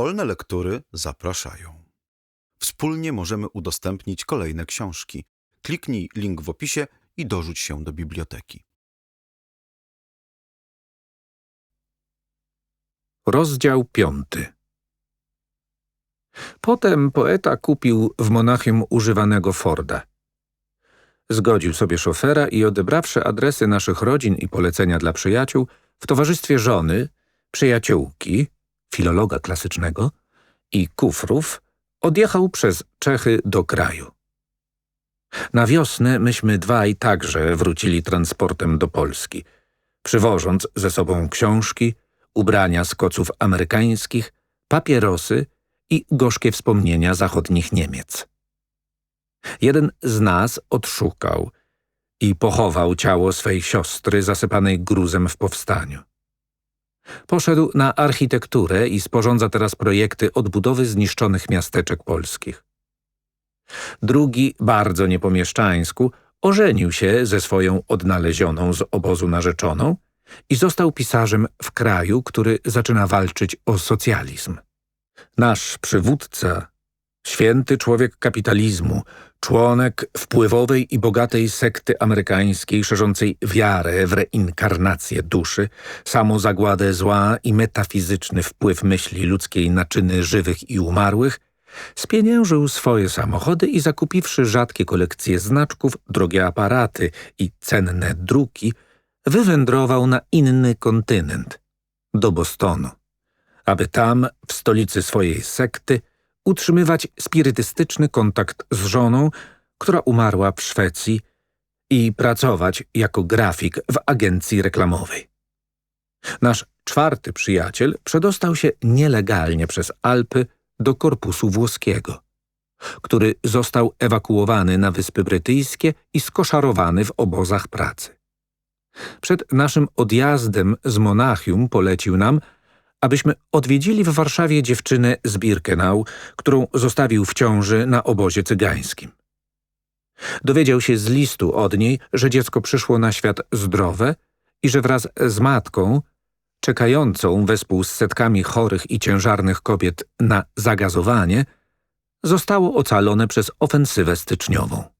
Wolne lektury zapraszają. Wspólnie możemy udostępnić kolejne książki. Kliknij link w opisie i dorzuć się do biblioteki. Rozdział piąty. Potem poeta kupił w Monachium używanego Forda. Zgodził sobie szofera i odebrawszy adresy naszych rodzin i polecenia dla przyjaciół, w towarzystwie żony, przyjaciółki, filologa klasycznego i kufrów, odjechał przez Czechy do kraju. Na wiosnę myśmy dwaj także wrócili transportem do Polski, przywożąc ze sobą książki, ubrania z koców amerykańskich, papierosy i gorzkie wspomnienia zachodnich Niemiec. Jeden z nas odszukał i pochował ciało swej siostry zasypanej gruzem w powstaniu. Poszedł na architekturę i sporządza teraz projekty odbudowy zniszczonych miasteczek polskich. Drugi, bardzo niepomieszczańsku, ożenił się ze swoją odnalezioną z obozu narzeczoną i został pisarzem w kraju, który zaczyna walczyć o socjalizm. Nasz przywódca, święty człowiek kapitalizmu, członek wpływowej i bogatej sekty amerykańskiej szerzącej wiarę w reinkarnację duszy, samozagładę zła i metafizyczny wpływ myśli ludzkiej na czyny żywych i umarłych, spieniężył swoje samochody i zakupiwszy rzadkie kolekcje znaczków, drogie aparaty i cenne druki, wywędrował na inny kontynent, do Bostonu, aby tam, w stolicy swojej sekty, utrzymywać spirytystyczny kontakt z żoną, która umarła w Szwecji i pracować jako grafik w agencji reklamowej. Nasz czwarty przyjaciel przedostał się nielegalnie przez Alpy do korpusu włoskiego, który został ewakuowany na Wyspy Brytyjskie i skoszarowany w obozach pracy. Przed naszym odjazdem z Monachium polecił nam, abyśmy odwiedzili w Warszawie dziewczynę z Birkenau, którą zostawił w ciąży na obozie cygańskim. Dowiedział się z listu od niej, że dziecko przyszło na świat zdrowe i że wraz z matką, czekającą wespół z setkami chorych i ciężarnych kobiet na zagazowanie, zostało ocalone przez ofensywę styczniową.